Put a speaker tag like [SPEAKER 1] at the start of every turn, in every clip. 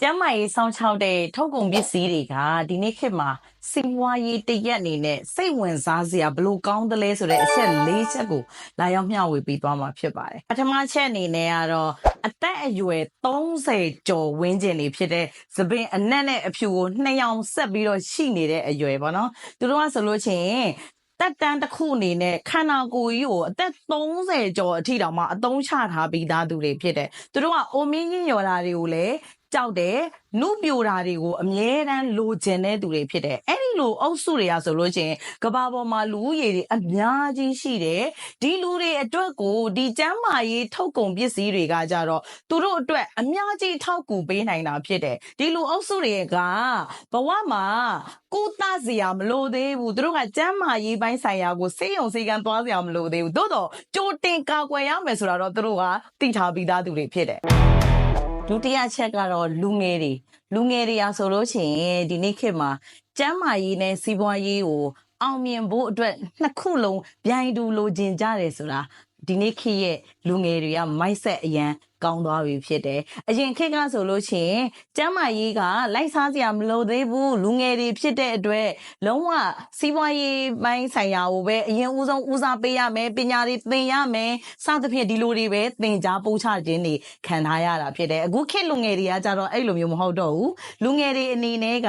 [SPEAKER 1] ကျမ်းမာရေးစောင့်ရှောက်တဲ့ထုတ်ကုန်ပစ္စည်းတွေကဒီနေ့ခေတ်မှာစီးပွားရေးတရက်အနေနဲ့စိတ်ဝင်စားစရာဘလို့ကောင်းတယ်လဲဆိုတဲ့အချက်၄ချက်ကိုလာရောက်မျှဝေပေးသွားမှာဖြစ်ပါတယ်ပထမချက်အနေနဲ့ကတော့အသက်အရွယ်30ကျော်ဝန်းကျင်နေဖြစ်တဲ့သပင်အနက်နဲ့အဖြူကိုနှစ်ယောင်ဆက်ပြီးတော့ရှိနေတဲ့အရွယ်ပေါ့နော်သူတို့ကဆိုလို့ချင်း တက်တန်းတစ်ခုအနေနဲ့ခန္ဓာကိုယ်ကြီးကိုအသက်30ကျော်အထိတောင်မှအသုံးချထားပြီးသားသူတွေဖြစ်တယ်။သူတို့ကအိုမင်းကြီးညော်တာတွေကိုလည်း ကြောက်တယ်။နုပြိုတာတွေကိုအမြဲတမ်းလိုချင်တဲ့သူတွေဖြစ်တယ်။အဲ့ဒီလိုအုပ်စုတွေကဆိုလို့ချင်းကဘာပေါ်မှာလူဦးရေတွေအများကြီးရှိတယ်။ဒီလူတွေအတွက်ကိုဒီကျမ်းမာရေးထုတ်ကုန်ပစ္စည်းတွေကကြတော့သူတို့အတွက်အများကြီးထောက်ကူပေးနိုင်တာဖြစ်တယ်။ဒီလူအုပ်စုတွေကဘဝမှာကိုသစရာမလိုသေးဘူးသူတို့ကကျမ်းမာရေးပိုင်းဆိုင်ရာကိုစေယုံစေကံသွားစရာမလိုသေးဘူးသို့တော့ကြိုတင်ကာကွယ်ရမယ်ဆိုတာတော့သူတို့ကသိထားပြီးသားသူတွေဖြစ်တယ် ဒုတိယချက်ကတော့လူငယ်တွေလူငယ်တွေအားဆိုလို့ရှိရင်ဒီနေ့ခေတ်မှာကျမ်းမာရေးနဲ့စီးပွားရေးကိုအောင်မြင်ဖို့အတွက်နှစ်ခုလုံးပြိုင်တူလိုချင်ကြတယ်ဆိုတာဒီနေ့ခေတ်ရဲ့လူငယ်တွေကမိုက်ဆက်အရန် ကောင်းသွားပြီဖြစ်တယ်။အရင်ခေတ်ကဆိုလို့ရှိရင်ကျမ်းမာရေးကလိုက်စားစရာမလိုသေးဘူးလူငယ်တွေဖြစ်တဲ့အတွက်လုံးဝစီးပွားရေးပိုင်းဆိုင်ရာကိုပဲအရင်ဦးဆုံးဦးစားပေးရမယ်ပညာတွေသင်ရမယ်စသဖြင့်ဒီလိုတွေပဲသင်ကြားပို့ချခြင်းတွေခံထားရတာဖြစ်တယ်။အခုခေတ်လူငယ်တွေကကြတော့အဲ့လိုမျိုးမဟုတ်တော့ဘူးလူငယ်တွေအနေနဲ့က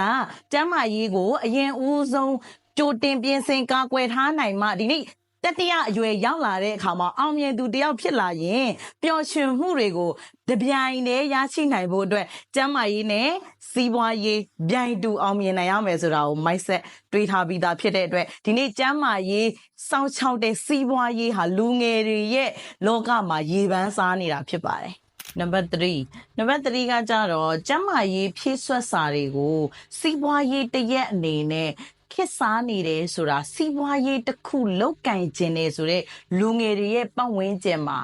[SPEAKER 1] ကျမ်းမာရေးကိုအရင်ဦးဆုံးကြိုတင်ပြင်ဆင်ကာကွယ်ထားနိုင်မှဒီနေ့ တတိယအရွယ်ရောက်လာတဲ့အခါမှာအောင်မြင်သူတယောက်ဖြစ်လာရင်ပျော်ရွှင်မှုတွေကိုတပြိုင်တည်းရရှိနိုင်ဖို့အတွက်ကျန်းမာရေးနဲ့စီးပွားရေးပြိုင်တူအောင်မြင်နိုင်ရမယ်ဆိုတာကို mindset တွေးထားပြီးသားဖြစ်တဲ့အတွက်ဒီနေ့ကျန်းမာရေးစောင့်ရှောက်တဲ့စီးပွားရေးဟာလူငယ်တွေရဲ့လောကမှာရေပန်းစားနေတာဖြစ်ပါတယ်နံပါတ်3နံပါတ်3ကကြတော့ကျန်းမာရေးဖြည့်ဆွတ်စာတွေကိုစီးပွားရေးတရက်အနေနဲ့ ခစ်စားနေတယ်ဆိုတာစီးပွားရေးတစ်ခုလောက်ကင်ခြင်းနေဆိုတဲ့လူငယ်တွေရဲ့ပတ်ဝန်းကျင်မှာ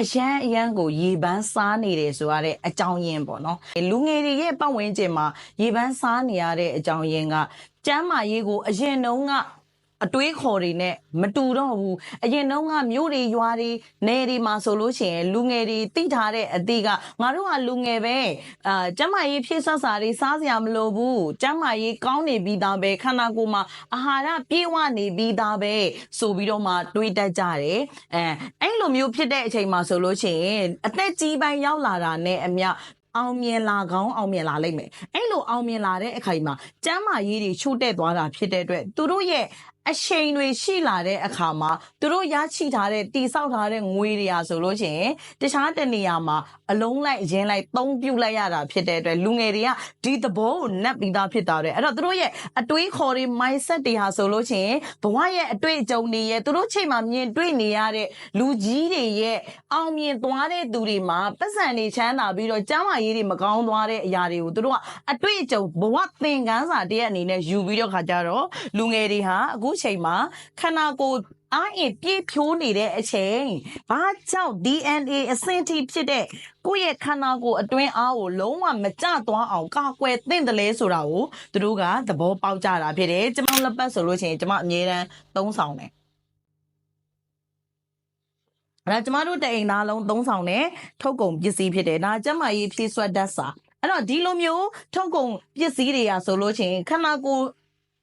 [SPEAKER 1] အရန်အရန်ကိုရေပန်းစားနေတယ်ဆိုရတဲ့အကြောင်းရင်းပေါ့နော်လူငယ်တွေရဲ့ပတ်ဝန်းကျင်မှာရေပန်းစားနေရတဲ့အကြောင်းရင်းကကျမ်းမာရေးကိုအရင်တုန်းက အတွေးခေါ်တွေနဲ့မတူတော့ဘူးအရင်တုန်းကမြို့တွေရွာတွေနယ်တွေမှာဆိုလို့ရှိရင်လူငယ်တွေတိထားတဲ့အသည့်ကငါတို့ကလူငယ်ပဲအာကျမ်းမာရေးဖြည့်ဆွတ်စာတွေစားစရာမလိုဘူးကျမ်းမာရေးကောင်းနေပြီးသားပဲခန္ဓာကိုယ်မှာအာဟာရပြည့်ဝနေပြီးသားပဲဆိုပြီးတော့မှတွေးတတ်ကြတယ်အဲအဲ့လိုမျိုးဖြစ်တဲ့အချိန်မှာဆိုလို့ရှိရင်အသက်ကြီးပိုင်းရောက်လာတာနဲ့အမျှအောင်မြင်လာကောင်းအောင်မြင်လာလိမ့်မယ်အဲ့လိုအောင်မြင်လာတဲ့အခိုင်မှာကျမ်းမာရေးတွေချို့တဲ့သွားတာဖြစ်တဲ့အတွက်သူတို့ရဲ့အရှိန်တွေရှိလာတဲ့အခါမှာသူတို့ရရှိထားတဲ့တိဆောက်ထားတဲ့ငွေတွေရာဆိုလို့ရှိရင်တခြားတနေရာမှာအလုံးလိုက်ရင်းလိုက်သုံးပြုတ်လိုက်ရတာဖြစ်တဲ့အတွက်လူငယ်တွေကဒီသဘောကိုနှက်ပြီးသားဖြစ်သွားတယ်အဲ့တော့သူတို့ရဲ့အတွေးခေါ်တွေ mindset တွေဟာဆိုလို့ရှိရင်ဘဝရဲ့အတွေ့အကြုံတွေရဲ့သူတို့ချိန်မှာမြင်တွေ့နေရတဲ့လူကြီးတွေရဲ့အောင်မြင်သွားတဲ့သူတွေမှာပတ်စံတွေချမ်းသာပြီးတော့ကျမ်းမာရေးတွေမကောင်းသွားတဲ့အရာတွေကိုသူတို့ကအတွေ့အကြုံဘဝသင်ခန်းစာတရက်အနေနဲ့ယူပြီးတော့ခါကြတော့လူငယ်တွေဟာအခုချိန်မှာခန္ဓာကိုယ်အားအင်ပြည့်ဖြိုးနေတဲ့အချိန်ဘာကြောင့် DNA အဆင့်ထိဖြစ်တဲ့ကိုယ့်ရဲ့ခန္ဓာကိုယ်အတွင်းအားကိုလုံးဝမကျသွားအောင်ကာကွယ်သင့်တယ်လဲဆိုတာကိုသူတို့ကသဘောပေါက်ကြတာဖြစ်တယ်ကျွန်မလက်ပတ်ဆိုလို့ရှိရင်ကျွန်မအမြဲတမ်းသုံးဆောင်တယ်အဲ့ဒါကျမတို့တအိမ်သားလုံးသုံးဆောင်တဲ့ထုတ်ကုန်ပစ္စည်းဖြစ်တယ်ဒါကျမကြီးဖြည့်ဆွတ်တတ်စာအဲ့တော့ဒီလိုမျိုးထုတ်ကုန်ပစ္စည်းတွေကဆိုလို့ချင်းခန္ဓာကိုယ်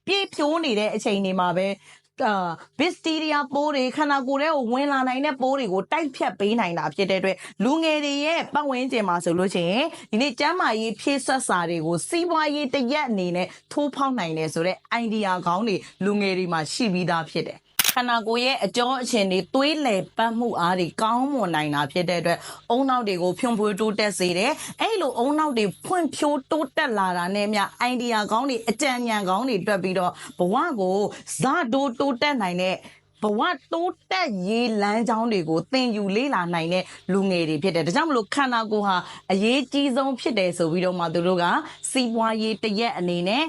[SPEAKER 1] ပြည့်ဖြိုးနေတဲ့အချိန်တွေမှာပဲအာဘစ်တီးရီးယားပိုးတွေခန္ဓာကိုယ်ထဲကိုဝင်လာနိုင်တဲ့ပိုးတွေကိုတိုက်ဖြတ်ပေးနိုင်တာဖြစ်တဲ့အတွက်လူငယ်တွေရဲ့ပတ်ဝန်းကျင်မှာဆိုလို့ချင်းဒီနေ့ကျမ်းမာရေးဖြည့်ဆွတ်စာတွေကိုစီးပွားရေးတရက်အနေနဲ့ထိုးဖောက်နိုင်တယ်ဆိုတဲ့ idea ကောင်းတွေလူငယ်တွေမှာရှိပြီးသားဖြစ်တယ် ခန္ဓာကိုယ်ရဲ့အကျောအရှင်တွေသွေးလည်ပတ်မှုအားတွေကောင်းမွန်နိုင်တာဖြစ်တဲ့အတွက်အုံနောက်တွေကိုဖြွန်ဖွေးတိုးတက်စေတယ်။အဲ့လိုအုံနောက်တွေဖွင့်ဖြိုးတိုးတက်လာတာနဲ့မြအိုင်ဒီယာကောင်းတွေအကြံဉာဏ်ကောင်းတွေတွက်ပြီးတော့ဘဝကိုဇာတိုးတိုးတက်နိုင်တဲ့ဘဝတိုးတက်ရေးလမ်းကြောင်းတွေကိုသင်ယူလေ့လာနိုင်တဲ့လူငယ်တွေဖြစ်တယ်။ဒါကြောင့်မလို့ခန္ဓာကိုယ်ဟာအရေးကြီးဆုံးဖြစ်တယ်ဆိုပြီးတော့မှသူတို့ကစီးပွားရေးတရက်အနေနဲ့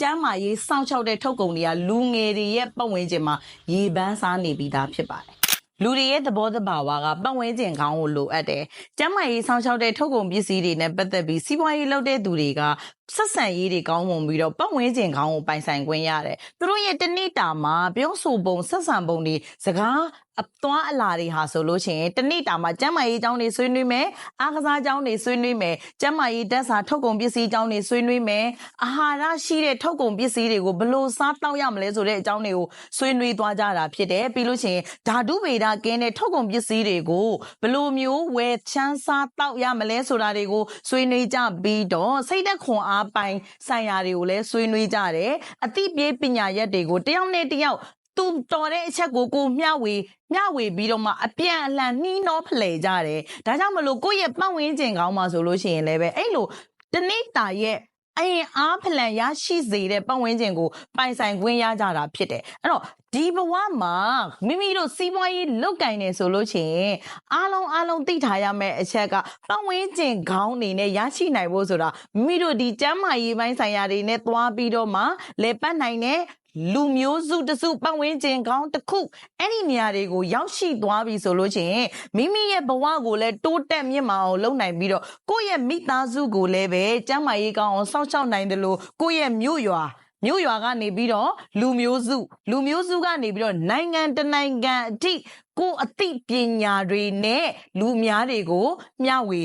[SPEAKER 1] ကျမ်းမာရေးစောင့်ရှောက်တဲ့ထုတ်ကုန်တွေကလူငယ်တွေရဲ့ပတ်ဝန်းကျင်မှာရေပန်းစားနေပြီးသားဖြစ်ပါတယ်။လူတွေရဲ့သဘောတဘာဝကပတ်ဝန်းကျင်ကောင်းကိုလိုအပ်တယ်။ကျမ်းမာရေးစောင့်ရှောက်တဲ့ထုတ်ကုန်ပစ္စည်းတွေနဲ့ပတ်သက်ပြီးစီးပွားရေးလုပ်တဲ့သူတွေက ဆက်ဆံရေးတွေကောင်းမွန်ပြီးတော့ပတ်ဝန်းကျင်ကောင်းကိုပိုင်ဆိုင်ခွင့်ရတယ်သူတို့ရဲ့တနေ့တာမှာပြောဆိုပုံဆက်ဆံပုံတွေစကားအသွားအလာတွေဟာဆိုလို့ရှိရင်တနေ့တာမှာကျမ်းမာရေးအကြောင်းတွေဆွေးနွေးမယ်အားကစားအကြောင်းတွေဆွေးနွေးမယ်ကျမ်းမာရေးတက်စာထုတ်ကုန်ပစ္စည်းအကြောင်းတွေဆွေးနွေးမယ်အာဟာရရှိတဲ့ထုတ်ကုန်ပစ္စည်းတွေကိုဘယ်လို့စားတောက်ရမလဲဆိုတဲ့အကြောင်းတွေကိုဆွေးနွေးသွားကြတာဖြစ်တယ်ပြီးလို့ရှိရင်ဓာတုဗေဒကင်းတဲ့ထုတ်ကုန်ပစ္စည်းတွေကိုဘယ်လို့မျိုးဝယ်ချမ်းစားတောက်ရမလဲဆိုတာတွေကိုဆွေးနွေးကြပြီးတော့စိတ်သက်ခွန်အားပိုင်ဆိုင်ရာတွေကိုလည်းဆွေးနွေးကြတယ်အသိပြေးပညာရက်တွေကိုတယောက်နဲ့တယောက်သူတော်တဲ့အချက်ကိုကိုမျှဝေမျှဝေပြီးတော့မှအပြန်အလှန်နှီးနှောဖလှယ်ကြတယ်ဒါကြောင့်မလို့ကိုယ့်ရဲ့ပတ်ဝန်းကျင်ကောင်းမှာဆိုလို့ရှိရင်လည်းပဲအဲ့လိုတနေ့တာရဲ့ အရင်အားဖလန်ရရှိစေတဲ့ပတ်ဝန်းကျင်ကိုပိုင်ဆိုင်ခွင့်ရကြတာဖြစ်တယ်အဲ့တော့ဒီဘဝမှာမိမိတို့စီးပွားရေးလုပ်ကင်နေဆိုလို့ရှိရင်အားလုံးအားလုံးသိထားရမယ့်အချက်ကပတ်ဝန်းကျင်ကောင်းအနေနဲ့ရရှိနိုင်ဖို့ဆိုတာမိမိတို့ဒီကျမ်းမာရေးပိုင်းဆိုင်ရာတွေနဲ့သွားပြီးတော့မှလေပတ်နိုင်တဲ့ လူမျိုးစုတစ်စုပတ်ဝန်းကျင်ကောင်းတစ်ခုအဲ့ဒီနေရာတွေကိုရောက်ရှိသွားပြီဆိုလို့ရှိရင်မိမိရဲ့ဘဝကိုလည်းတိုးတက်မြင့်မာအောင်လုပ်နိုင်ပြီးတော့ကိုယ့်ရဲ့မိသားစုကိုလည်းပဲကျမ်းမာရေးကောင်းအောင်စောင့်ရှောက်နိုင်တယ်လို့ကိုယ့်ရဲ့မြို့ရွာမြို့ရွာကနေပြီးတော့လူမျိုးစု လူမျိုးစုကနေပြီးတော့နိုင်ငံတစ်နိုင်ငံအထိကိုယ်အသိပညာတွေနဲ့လူများတွေကိုမျှဝေ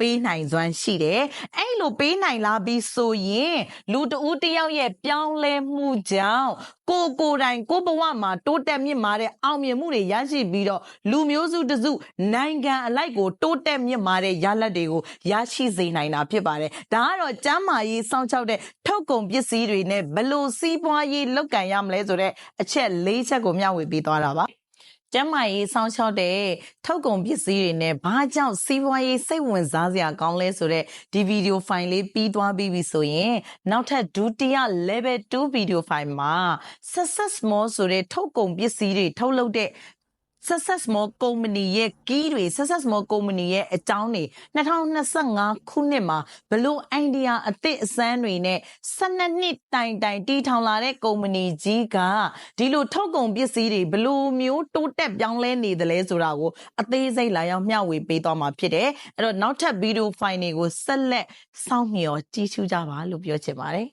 [SPEAKER 1] ပေးနိုင်စွမ်းရှိတယ်။အဲ့လိုပေးနိုင်လာပြီးဆိုရင်လူတဦးတစ်ယောက်ရဲ့ပြောင်းလဲမှုကြောင့်ကိုယ်ကိုယ်တိုင်ကိုယ်ဘဝမှာတိုးတက်မြင့်မာတဲ့အောင်မြင်မှုတွေရရှိပြီးတော့လူမျိုးစုတစ်စုနိုင်ငံအလိုက်ကိုတိုးတက်မြင့်မာတဲ့ရလဒ်တွေကိုရရှိစေနိုင်တာဖြစ်ပါတယ်။ဒါကတော့ကျမ်းမာရေးစောင့်ရှောက်တဲ့ထုတ်ကုန်ပစ္စည်းတွေနဲ့ဘယ်လို့စီးပွားရေးလုပ်ကင်ရမလဲဆိုတဲ့အချက်၄ချက်ကိုမျှဝေပေးသွားတာပါ။ ကျမ်းမာရေးစောင့်ရှောက်တဲ့ထုတ်ကုန်ပစ္စည်းတွေနဲ့ဘာကြောင့်စီးပွားရေးစိတ်ဝင်စားစရာကောင်းလဲဆိုတော့ဒီဗီဒီယိုဖိုင်လေးပြီးသွားပြီးပြီဆိုရင်နောက်ထပ်ဒုတိယ level 2ဗီဒီယိုဖိုင်မှာ success more ဆိုတဲ့ထုတ်ကုန်ပစ္စည်းတွေထုတ်လုပ်တဲ့ Success More Company ရဲ့ key တွေ Success More Company ရဲ့အကြောင်းတွေ2025ခုနှစ်မှာဘလို့ idea အသစ်အစမ်းတွေနဲ့12နှစ်တိုင်တိုင်တည်ထောင်လာတဲ့ company ကြီးကဒီလိုထုတ်ကုန်ပစ္စည်းတွေဘလို့မျိုးတိုးတက်ပြောင်းလဲနေသလဲဆိုတာကိုအသေးစိတ်လာရောက်မျှဝေပေးသွားမှာဖြစ်တယ်အဲ့တော့နောက်ထပ်ဗီဒီယိုဖိုင်တွေကိုဆက်လက်စောင့်မျှော်ကြည့်ရှုကြပါလို့ပြောချင်ပါတယ်